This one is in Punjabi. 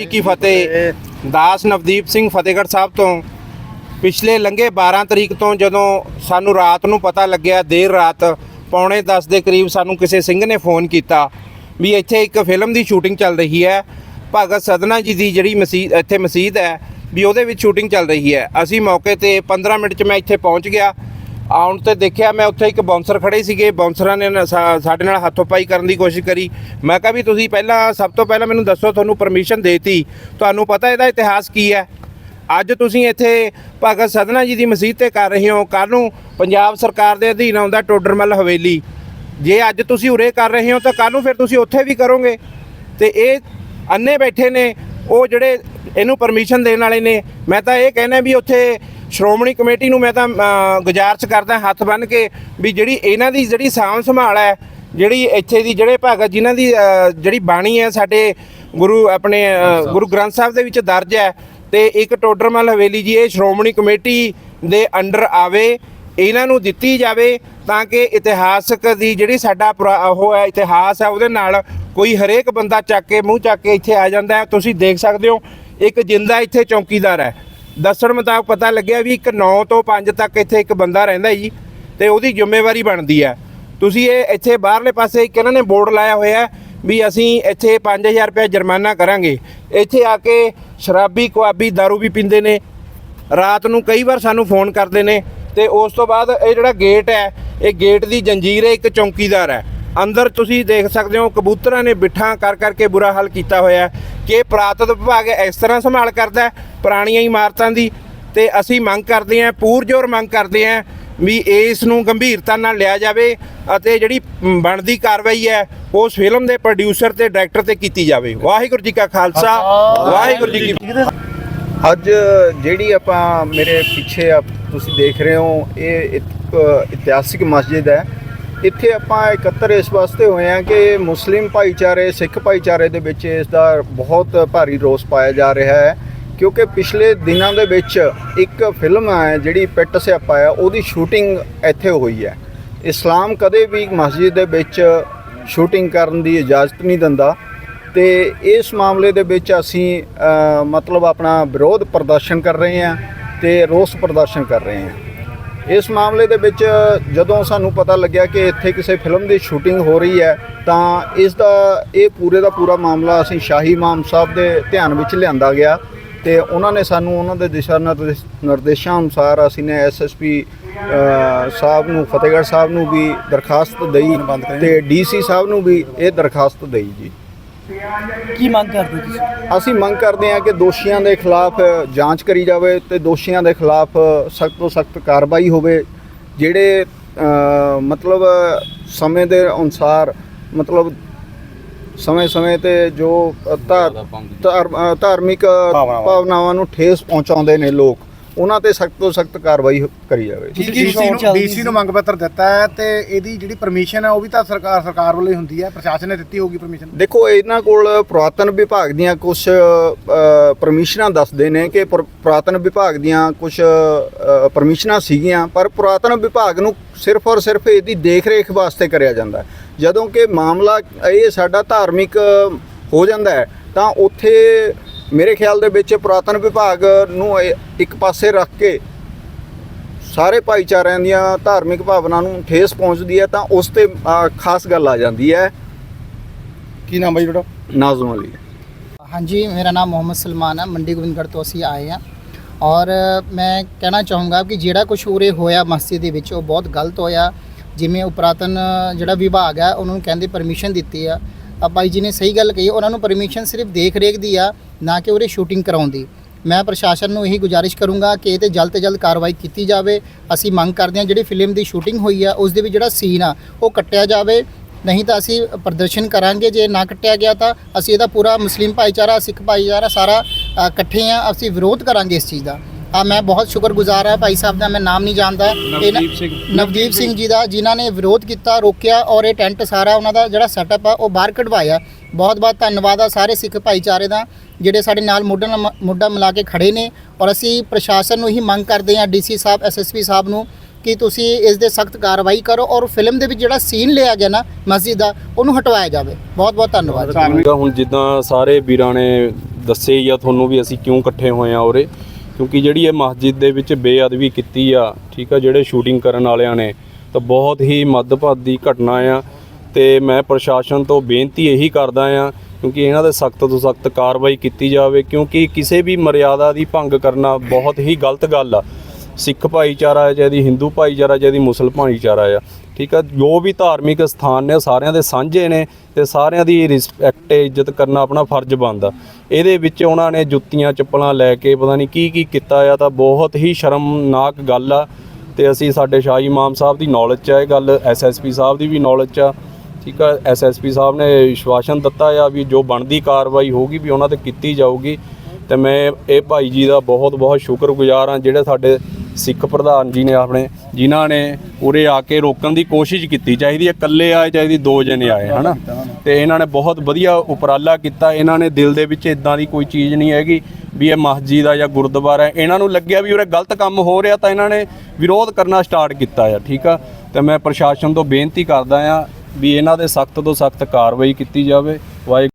ਜੀ ਕੀ ਫਤਿਹ। ਦਾਸ ਨਵਦੀਪ ਸਿੰਘ ਫਤਿਹਗੜ੍ਹ ਸਾਹਿਬ ਤੋਂ। ਪਿਛਲੇ ਲੰਘੇ 12 ਤਰੀਕ ਤੋਂ ਜਦੋਂ ਸਾਨੂੰ ਰਾਤ ਨੂੰ ਪਤਾ ਲੱਗਿਆ, ਦੇਰ ਰਾਤ ਪੌਣੇ 10 ਦੇ ਕਰੀਬ ਸਾਨੂੰ ਕਿਸੇ ਸਿੰਘ ਨੇ ਫੋਨ ਕੀਤਾ ਵੀ ਇੱਥੇ ਇੱਕ ਫਿਲਮ ਦੀ ਸ਼ੂਟਿੰਗ ਚੱਲ ਰਹੀ ਹੈ। ਭਗਤ ਸਦਨਾ ਜੀ ਦੀ ਜਿਹੜੀ ਮਸਜਿਦ ਇੱਥੇ ਮਸਜਿਦ ਹੈ ਵੀ ਉਹਦੇ ਵਿੱਚ ਸ਼ੂਟਿੰਗ ਚੱਲ ਰਹੀ ਹੈ। ਅਸੀਂ ਮੌਕੇ ਤੇ 15 ਮਿੰਟ 'ਚ ਮੈਂ ਇੱਥੇ ਪਹੁੰਚ ਗਿਆ। ਆਉਣ ਤੇ ਦੇਖਿਆ, ਮੈਂ ਉੱਥੇ ਇੱਕ ਬਾਉਂਸਰ ਖੜੇ ਸੀਗੇ। ਬਾਉਂਸਰਾਂ ਨੇ ਨਾ ਸਾ- ਸਾਡੇ ਨਾਲ ਹੱਥੋਂ-ਪਾਈ ਕਰਨ ਦੀ ਕੋਸ਼ਿਸ਼ ਕਰੀ। ਮੈਂ ਕਿਹਾ ਵੀ ਤੁਸੀਂ ਪਹਿਲਾਂ, ਸਭ ਤੋਂ ਪਹਿਲਾਂ ਮੈਨੂੰ ਦੱਸੋ, ਤੁਹਾਨੂੰ ਪਰਮਿਸ਼ਨ ਦੇਤੀ। ਤੁਹਾਨੂੰ ਪਤਾ ਇਹਦਾ ਇਤਿਹਾਸ ਕੀ ਹੈ? ਅੱਜ ਤੁਸੀਂ ਇੱਥੇ ਭਗਤ ਸਦਨਾ ਜੀ ਦੀ ਮਸਜਿਦ ਤੇ ਕਰ ਰਹੇ ਹੋ। ਕੱਲ ਨੂੰ ਪੰਜਾਬ ਸਰਕਾਰ ਦੇ ਅਧੀਨ ਆਉਂਦਾ ਟੋਡਰਮਲ ਹਵੇਲੀ। ਜੇ ਅੱਜ ਤੁਸੀਂ ਉਰੇ ਕਰ ਰਹੇ ਹੋ, ਤਾਂ ਕੱਲ ਨੂੰ ਫਿਰ ਤੁਸੀਂ ਉੱਥੇ ਵੀ ਕਰੋਗੇ। ਤੇ ਇਹ ਅੰਨੇ ਬੈਠੇ ਨੇ, ਉਹ ਜਿਹੜੇ ਇਹਨੂੰ ਪਰਮਿਸ਼ਨ ਦੇਣ ਵਾਲੇ ਨੇ। ਮੈਂ ਤਾਂ ਇਹ ਕਹਿਣਾ ਵੀ ਉੱਥੇ ਸ਼੍ਰੋਮਣੀ ਕਮੇਟੀ ਨੂੰ ਮੈਂ ਤਾਂ ਗੁਜ਼ਾਰਿਸ਼ ਕਰਦਾ ਹੱਥ ਬੰਨ੍ਹ ਕੇ ਵੀ ਜਿਹੜੀ ਇਹਨਾਂ ਦੀ ਜਿਹੜੀ ਸਾਂਭ ਸੰਭਾਲ ਹੈ ਜਿਹੜੀ ਇੱਥੇ ਦੀ ਜਿਹੜੇ ਭਗਤ ਜਿਨ੍ਹਾਂ ਦੀ ਜਿਹੜੀ ਬਾਣੀ ਹੈ ਸਾਡੇ ਗੁਰੂ ਆਪਣੇ ਗੁਰੂ ਗ੍ਰੰਥ ਸਾਹਿਬ ਦੇ ਵਿੱਚ ਦਰਜ ਹੈ ਤੇ ਇੱਕ ਟੋਡਰਮਲ ਹਵੇਲੀ ਜੀ ਇਹ ਸ਼੍ਰੋਮਣੀ ਕਮੇਟੀ ਦੇ ਅੰਡਰ ਆਵੇ ਇਹਨਾਂ ਨੂੰ ਦਿੱਤੀ ਜਾਵੇ ਤਾਂ ਕਿ ਇਤਿਹਾਸਕ ਦੀ ਜਿਹੜੀ ਸਾਡਾ ਉਹ ਹੈ ਇਤਿਹਾਸ ਹੈ ਉਹਦੇ ਨਾਲ ਕੋਈ ਹਰੇਕ ਬੰਦਾ ਚੱਕ ਕੇ ਮੂੰਹ ਚੱਕ ਕੇ ਇੱਥੇ ਆ ਜਾਂਦਾ ਤੁਸੀਂ ਦੇਖ ਸਕਦੇ ਹੋ ਇੱਕ ਜਿੰਦਾ ਇੱਥੇ ਚੌਕੀਦਾਰ ਹੈ। ਦੱਸਣ ਮੁਤਾਬਕ ਪਤਾ ਲੱਗਿਆ ਵੀ ਇੱਕ 9 ਤੋਂ 5 ਤੱਕ ਇੱਥੇ ਇੱਕ ਬੰਦਾ ਰਹਿੰਦਾ ਜੀ, ਤੇ ਉਹਦੀ ਜ਼ਿੰਮੇਵਾਰੀ ਬਣਦੀ ਹੈ। ਤੁਸੀਂ ਇਹ ਇੱਥੇ ਬਾਹਰਲੇ ਪਾਸੇ ਇੱਕ ਇਹਨਾਂ ਨੇ ਬੋਰਡ ਲਾਇਆ ਹੋਇਆ ਵੀ ਅਸੀਂ ਇੱਥੇ 5000 ਰੁਪਏ ਜੁਰਮਾਨਾ ਕਰਾਂਗੇ। ਇੱਥੇ ਆ ਕੇ ਸ਼ਰਾਬੀ, ਕੁਆਬੀ, दारू ਵੀ ਪੀਂਦੇ ਨੇ। ਰਾਤ ਨੂੰ ਕਈ ਵਾਰ ਸਾਨੂੰ ਫੋਨ ਕਰਦੇ ਨੇ ਤੇ ਉਸ ਤੋਂ ਬਾਅਦ ਇਹ ਜਿਹੜਾ ਗੇਟ ਹੈ, ਇਹ ਗੇਟ ਦੀ ਜੰਜੀਰ ਹੈ, ਇੱਕ ਚੌਂਕੀਦਾਰ ਹੈ। ਅੰਦਰ ਤੁਸੀਂ ਦੇਖ ਸਕਦੇ ਹੋ ਕਬੂਤਰਾਂ ਨੇ ਬਿੱਠਾਂ ਕਰ ਕਰਕੇ ਬੁਰਾ ਹਾਲ ਕੀਤਾ ਹੋਇਆ ਕਿ ਪੁਰਾਤਨ ਵਿਭਾਗ ਇਸ ਤਰ੍ਹਾਂ ਸੰਭਾਲ ਕਰਦਾ ਹੈ, ਪੁਰਾਣੀਆਂ ਇਮਾਰਤਾਂ ਦੀ ਤੇ ਅਸੀਂ ਮੰਗ ਕਰਦੇ ਹਾਂ, ਪੂਰਜੋਰ ਮੰਗ ਕਰਦੇ ਹਾਂ ਵੀ ਇਸ ਨੂੰ ਗੰਭੀਰਤਾ ਨਾਲ ਲਿਆ ਜਾਵੇ ਅਤੇ ਜਿਹੜੀ ਬਣਦੀ ਕਾਰਵਾਈ ਹੈ, ਉਸ ਫਿਲਮ ਦੇ ਪ੍ਰੋਡਿਊਸਰ ਤੇ ਡਾਇਰੈਕਟਰ ਤੇ ਕੀਤੀ ਜਾਵੇ। ਵਾਹਿਗੁਰੂ ਜੀ ਕਾ ਖਾਲਸਾ, ਵਾਹਿਗੁਰੂ ਜੀ ਕੀ ਅੱਜ ਜਿਹੜੀ ਆਪਾਂ ਮੇਰੇ ਪਿੱਛੇ ਤੁਸੀਂ ਦੇਖ ਰਹੇ ਹੋ, ਇਹ ਇੱਕ ਇਤਿਹਾਸਿਕ ਮਸਜਿਦ ਹੈ। ਇੱਥੇ ਆਪਾਂ ਇਕੱਤਰ ਇਸ ਵਾਸਤੇ ਹੋਏ ਆ ਕਿ ਮੁਸਲਿਮ ਭਾਈਚਾਰੇ, ਸਿੱਖ ਭਾਈਚਾਰੇ ਦੇ ਵਿੱਚ ਇਸ ਦਾ ਬਹੁਤ ਭਾਰੀ ਰੋਸ ਪਾਇਆ ਜਾ ਰਿਹਾ ਹੈ। ਕਿਉਂਕਿ ਪਿਛਲੇ ਦਿਨਾਂ ਦੇ ਵਿੱਚ ਇੱਕ ਫਿਲਮ ਹੈ ਜਿਹੜੀ ਪਿੱਟ ਸਿਆਪਾ ਹੈ, ਉਹਦੀ ਸ਼ੂਟਿੰਗ ਇੱਥੇ ਹੋਈ ਹੈ। ਇਸਲਾਮ ਕਦੇ ਵੀ ਮਸਜਿਦ ਦੇ ਵਿੱਚ ਸ਼ੂਟਿੰਗ ਕਰਨ ਦੀ ਇਜਾਜ਼ਤ ਨਹੀਂ ਦਿੰਦਾ ਤੇ ਇਸ ਮਾਮਲੇ ਦੇ ਵਿੱਚ ਅਸੀਂ ਮਤਲਬ ਆਪਣਾ ਵਿਰੋਧ ਪ੍ਰਦਰਸ਼ਨ ਕਰ ਰਹੇ ਹਾਂ ਤੇ ਰੋਸ ਪ੍ਰਦਰਸ਼ਨ ਕਰ ਰਹੇ ਹਾਂ। ਇਸ ਮਾਮਲੇ ਦੇ ਵਿੱਚ ਜਦੋਂ ਸਾਨੂੰ ਪਤਾ ਲੱਗਿਆ ਕਿ ਇੱਥੇ ਕਿਸੇ ਫਿਲਮ ਦੀ ਸ਼ੂਟਿੰਗ ਹੋ ਰਹੀ ਹੈ ਤਾਂ ਇਸ ਦਾ ਇਹ ਪੂਰੇ ਦਾ ਪੂਰਾ ਮਾਮਲਾ ਅਸੀਂ ਸ਼ਾਹੀ ਇਮਾਮ ਸਾਹਿਬ ਦੇ ਧਿਆਨ ਵਿੱਚ ਲਿਆਂਦਾ ਗਿਆ ਤੇ ਉਹਨਾਂ ਨੇ ਸਾਨੂੰ ਉਹਨਾਂ ਦੇ ਦਿਸ਼ਾ ਨਿਰਦੇਸ਼- ਨਿਰਦੇਸ਼ਾਂ ਅਨੁਸਾਰ ਅਸੀਂ ਨੇ ਐਸਐਸਪੀ ਸਾਹਿਬ ਨੂੰ ਫਤਿਹਗੜ੍ਹ ਸਾਹਿਬ ਨੂੰ ਵੀ ਦਰਖਾਸਤ ਦਈ ਤੇ ਡੀਸੀ ਸਾਹਿਬ ਨੂੰ ਵੀ ਇਹ ਦਰਖਾਸਤ ਦਈ ਜੀ। ਕੀ ਮੰਗ ਕਰਦੇ ਤੁਸੀਂ? ਅਸੀਂ ਮੰਗ ਕਰਦੇ ਹਾਂ ਕਿ ਦੋਸ਼ੀਆਂ ਦੇ ਖਿਲਾਫ ਜਾਂਚ ਕਰੀ ਜਾਵੇ ਤੇ ਦੋਸ਼ੀਆਂ ਦੇ ਖਿਲਾਫ ਸਖਤ ਤੋਂ ਸਖਤ ਕਾਰਵਾਈ ਹੋਵੇ ਜਿਹੜੇ ਮਤਲਬ ਸਮੇਂ ਦੇ ਅਨੁਸਾਰ ਮਤਲਬ ਸਮੇਂ-ਸਮੇਂ ਤੇ ਜੋ ਧਾਰਮਿਕ ਭਾਵਨਾਵਾਂ ਨੂੰ ਠੇਸ ਪਹੁੰਚਾਉਂਦੇ ਨੇ ਲੋਕ। ਉਹਨਾਂ ਤੇ ਸਖਤ ਤੋਂ ਸਖਤ ਕਾਰਵਾਈ ਕਰੀ ਜਾਵੇ। ਕੀ ਡੀਸੀ ਨੂੰ ਡੀਸੀ ਨੂੰ ਮੰਗ ਪੱਤਰ ਦਿੱਤਾ ਹੈ ਤੇ ਇਹਦੀ ਜਿਹੜੀ ਪਰਮਿਸ਼ਨ ਹੈ ਉਹ ਵੀ ਤਾਂ ਸਰਕਾਰ ਸਰਕਾਰ ਵੱਲੋਂ ਹੀ ਹੁੰਦੀ ਹੈ। ਪ੍ਰਸ਼ਾਸਨ ਨੇ ਦਿੱਤੀ ਹੋਊਗੀ ਪਰਮਿਸ਼ਨ ਦੇਖੋ ਇਹਨਾਂ ਕੋਲ ਪੁਰਾਤਨ ਵਿਭਾਗ ਦੀਆਂ ਕੁਝ ਪਰਮਿਸ਼ਨਾਂ ਦੱਸਦੇ ਨੇ ਕਿ ਪੁਰ- ਪੁਰਾਤਨ ਵਿਭਾਗ ਦੀਆਂ ਕੁਝ ਪਰਮਿਸ਼ਨਾਂ ਸੀਗੀਆਂ ਪਰ ਪੁਰਾਤਨ ਵਿਭਾਗ ਨੂੰ ਸਿਰਫ ਔਰ ਸਿਰਫ ਇਹਦੀ ਦੇਖ-ਰੇਖ ਵਾਸਤੇ ਕਰਿਆ ਜਾਂਦਾ। ਜਦੋਂ ਕਿ ਮਾਮਲਾ ਇਹ ਸਾਡਾ ਧਾਰਮਿਕ ਹੋ ਜਾਂਦਾ ਹੈ ਤਾਂ ਉੱਥੇ ਮੇਰੇ ਖਿਆਲ ਦੇ ਵਿੱਚ ਪੁਰਾਤਨ ਵਿਭਾਗ ਨੂੰ ਇੱਕ ਪਾਸੇ ਰੱਖ ਕੇ ਸਾਰੇ ਭਾਈਚਾਰਿਆਂ ਦੀਆਂ ਧਾਰਮਿਕ ਭਾਵਨਾ ਨੂੰ ਠੇਸ ਪਹੁੰਚਦੀ ਹੈ ਤਾਂ ਉਸ ਤੇ ਖਾਸ ਗੱਲ ਆ ਜਾਂਦੀ ਹੈ। ਕੀ ਨਾਮ ਹੈ ਜੀ ਤੁਹਾਡਾ? ਨਾਜ਼ਮ ਅਲੀ। ਹਾਂਜੀ ਮੇਰਾ ਨਾਮ ਮੁਹੰਮਦ ਸਲਮਾਨ ਹੈ ਮੰਡੀ ਗੋਬਿੰਦਗੜ੍ਹ ਤੋਂ ਅਸੀਂ ਆਏ ਹਾਂ। ਔਰ ਮੈਂ ਕਹਿਣਾ ਚਾਹੂੰਗਾ ਕਿ ਜਿਹੜਾ ਕੁਝ ਉਰੇ ਹੋਇਆ ਮਸਜਿਦ ਦੇ ਵਿੱਚ ਉਹ ਬਹੁਤ ਗਲਤ ਹੋਇਆ। ਜਿਵੇਂ ਉਹ ਪੁਰਾਤਨ ਜਿਹੜਾ ਵਿਭਾਗ ਹੈ ਉਹਨਾਂ ਨੂੰ ਕਹਿੰਦੇ ਪਰਮਿਸ਼ਨ ਦਿੱਤੀ ਆ। ਆ ਬਾਈ ਜੀ ਨੇ ਸਹੀ ਗੱਲ ਕਹੀ ਉਹਨਾਂ ਨੂੰ ਪਰਮਿਸ਼ਨ ਸਿਰਫ ਦੇਖ ਰੇਖ ਦੀ ਆ। ਨਾ ਕਿ ਉਰੇ ਸ਼ੂਟਿੰਗ ਕਰਾਉਣ ਦੀ। ਮੈਂ ਪ੍ਰਸ਼ਾਸਨ ਨੂੰ ਇਹੀ ਗੁਜ਼ਾਰਿਸ਼ ਕਰੂੰਗਾ ਕਿ ਇਹ ਤੇ ਜਲਦ ਤੋਂ ਜਲਦ ਕਾਰਵਾਈ ਕੀਤੀ ਜਾਵੇ। ਅਸੀਂ ਮੰਗ ਕਰਦੇ ਹਾਂ ਜਿਹੜੀ ਫਿਲਮ ਦੀ ਸ਼ੂਟਿੰਗ ਹੋਈ ਆ, ਉਸ ਦੇ ਵਿੱਚ ਜਿਹੜਾ ਸੀਨ ਆ, ਉਹ ਕੱਟਿਆ ਜਾਵੇ। ਨਹੀਂ ਤਾਂ ਅਸੀਂ ਪ੍ਰਦਰਸ਼ਨ ਕਰਾਂਗੇ। ਜੇ ਨਾ ਕੱਟਿਆ ਗਿਆ ਤਾਂ ਅਸੀਂ ਇਹਦਾ ਪੂਰਾ ਮੁਸਲਿਮ ਭਾਈਚਾਰਾ, ਸਿੱਖ ਭਾਈਚਾਰਾ ਸਾਰਾ ਇਕੱਠੇ ਆ। ਅਸੀਂ ਵਿਰੋਧ ਕਰਾਂਗੇ ਇਸ ਚੀਜ਼ ਦਾ। ਆ ਮੈਂ ਬਹੁਤ ਸ਼ੁਕਰਗੁਜ਼ਾਰ ਹਾਂ ਭਾਈ ਸਾਹਿਬ ਦਾ ਮੈਂ ਨਾਮ ਨਹੀਂ ਜਾਣਦਾ। ਨਵਦੀਪ ਸਿੰਘ ਨਵਦੀਪ ਸਿੰਘ ਜੀ ਦਾ ਜਿਨ੍ਹਾਂ ਨੇ ਵਿਰੋਧ ਕੀਤਾ ਰੋਕਿਆ ਔਰ ਇਹ ਟੈਂਟ ਸਾਰਾ ਉਹਨਾਂ ਦਾ ਜਿਹੜਾ ਸੈਟਅਪ ਆ ਉਹ ਬਾਹਰ ਕਢਵਾਇਆ। ਬਹੁਤ ਬਹੁਤ ਧੰਨਵਾਦ ਆ ਸਾਰੇ ਸਿੱਖ ਭਾਈਚਾਰੇ ਦਾ ਜਿਹੜੇ ਸਾਡੇ ਨਾਲ ਮੋਢਾ ਮੋਢਾ ਮਿਲਾ ਕੇ ਖੜੇ ਨੇ ਔਰ ਅਸੀਂ ਪ੍ਰਸ਼ਾਸਨ ਨੂੰ ਹੀ ਮੰਗ ਕਰਦੇ ਹਾਂ ਡੀਸੀ ਸਾਹਿਬ ਐਸਐਸਪੀ ਸਾਹਿਬ ਨੂੰ ਕਿ ਤੁਸੀਂ ਇਸ ਦੇ ਸਖਤ ਕਾਰਵਾਈ ਕਰੋ ਔਰ ਫਿਲਮ ਦੇ ਵਿੱਚ ਜਿਹੜਾ ਸੀਨ ਲਿਆ ਗਿਆ ਨਾ ਮਸਜਿਦ ਦਾ ਉਹਨੂੰ ਹਟਵਾਇਆ ਜਾਵੇ। ਬਹੁਤ ਬਹੁਤ ਧੰਨਵਾਦ। ਹੁਣ ਜਿੱਦਾਂ ਸਾਰੇ ਵੀਰਾਂ ਨੇ ਦੱਸੇ ਆ ਤੁਹਾਨੂੰ ਵੀ ਅਸੀਂ ਕਿਉਂ ਇਕੱਠੇ ਹੋਏ ਆ ਉਰੇ? ਕਿਉਂਕਿ ਜਿਹੜੀ ਇਹ ਮਸਜਿਦ ਦੇ ਵਿੱਚ ਬੇਅਦਬੀ ਕੀਤੀ ਆ, ਠੀਕ ਆ, ਜਿਹੜੇ ਸ਼ੂਟਿੰਗ ਕਰਨ ਵਾਲਿਆਂ ਨੇ, ਤਾਂ ਬਹੁਤ ਹੀ ਮੱਦਭਾਗੀ ਘਟਨਾ ਆ। ਤੇ ਮੈਂ ਪ੍ਰਸ਼ਾਸਨ ਤੋਂ ਬੇਨਤੀ ਇਹੀ ਕਰਦਾ ਆ, ਕਿਉਂਕਿ ਇਹਨਾਂ ਦੇ ਸਖਤ ਤੋਂ ਸਖਤ ਕਾਰਵਾਈ ਕੀਤੀ ਜਾਵੇ, ਕਿਉਂਕਿ ਕਿਸੇ ਵੀ ਮਰਿਆਦਾ ਦੀ ਭੰਗ ਕਰਨਾ ਬਹੁਤ ਹੀ ਗਲਤ ਗੱਲ ਆ। ਸਿੱਖ ਭਾਈਚਾਰਾ ਹੈ ਚਾਹੇ ਹਿੰਦੂ ਭਾਈਚਾਰਾ ਚਾਹੇ ਮੁਸਲਮਾਨ ਭਾਈਚਾਰਾ ਆ। ਠੀਕ ਆ? ਜੋ ਵੀ ਧਾਰਮਿਕ ਸਥਾਨ ਨੇ, ਉਹ ਸਾਰਿਆਂ ਦੇ ਸਾਂਝੇ ਨੇ ਤੇ ਸਾਰਿਆਂ ਦੀ ਰਿਸਪੈਕਟ ਇੱਜ਼ਤ ਕਰਨਾ ਆਪਣਾ ਫਰਜ਼ ਬਣਦਾ। ਇਹਦੇ ਵਿੱਚ ਉਹਨਾਂ ਨੇ ਜੁੱਤੀਆਂ, ਚੱਪਲਾਂ ਲੈ ਕੇ ਪਤਾ ਨਹੀਂ ਕੀ ਕੀ ਕੀਤਾ ਆ, ਤਾਂ ਬਹੁਤ ਹੀ ਸ਼ਰਮਨਾਕ ਗੱਲ ਆ। ਤੇ ਅਸੀਂ ਸਾਡੇ ਸ਼ਾਹੀ ਇਮਾਮ ਸਾਹਿਬ ਦੀ ਨੌਲੇਜ 'ਚ ਆ, ਇਹ ਗੱਲ ਐਸਐਸਪੀ ਸਾਹਿਬ ਦੀ ਵੀ ਨੌਲੇਜ 'ਚ ਆ। ਠੀਕ ਆ? ਐਸਐਸਪੀ ਸਾਹਿਬ ਨੇ ਵਿਸ਼ਵਾਸਨ ਦਿੱਤਾ ਆ ਵੀ ਜੋ ਬਣਦੀ ਕਾਰਵਾਈ ਹੋਊਗੀ ਵੀ ਉਹਨਾਂ ਤੇ ਕੀਤੀ ਜਾਊਗੀ। ਤੇ ਮੈਂ ਇਹ ਭਾਈ ਜੀ ਦਾ ਬਹੁਤ ਬਹੁਤ ਸ਼ੁਕਰਗੁਜ਼ਾਰ ਹਾਂ, ਜਿਹੜੇ ਸਾਡੇ ਸਿੱਖ ਪ੍ਰਧਾਨ ਜੀ ਨੇ ਆਪਣੇ, ਜਿਨ੍ਹਾਂ ਨੇ ਉਰੇ ਆ ਕੇ ਰੋਕਣ ਦੀ ਕੋਸ਼ਿਸ਼ ਕੀਤੀ ਚਾਹੀਦੀ ਹੈ ਇਕੱਲੇ ਆਏ ਚਾਹੀਦੀ ਦੋ ਜਣੇ ਆਏ, ਹਨਾ? ਤੇ ਇਹਨਾਂ ਨੇ ਬਹੁਤ ਵਧੀਆ ਉਪਰਾਲਾ ਕੀਤਾ। ਇਹਨਾਂ ਨੇ ਦਿਲ ਦੇ ਵਿੱਚ ਇਦਾਂ ਦੀ ਕੋਈ ਚੀਜ਼ ਨਹੀਂ ਹੈਗੀ ਵੀ ਇਹ ਮਸਜਿਦ ਆ ਜਾਂ ਗੁਰਦੁਆਰਾ ਹੈ। ਇਹਨਾਂ ਨੂੰ ਲੱਗਿਆ ਵੀ ਉਰੇ ਗਲਤ ਕੰਮ ਹੋ ਰਿਹਾ ਤਾਂ ਇਹਨਾਂ ਨੇ ਵਿਰੋਧ ਕਰਨਾ ਸਟਾਰਟ ਕੀਤਾ ਆ, ਠੀਕ ਆ? ਤੇ ਮੈਂ ਪ੍ਰਸ਼ਾਸਨ ਤੋਂ ਬੇਨਤੀ ਕਰਦਾ ਆ ਵੀ ਇਹਨਾਂ ਦੇ ਸਖਤ ਤੋਂ ਸਖਤ ਕਾਰਵਾਈ ਕੀਤੀ ਜਾਵੇ। ਵਾਹਿਗੁਰੂ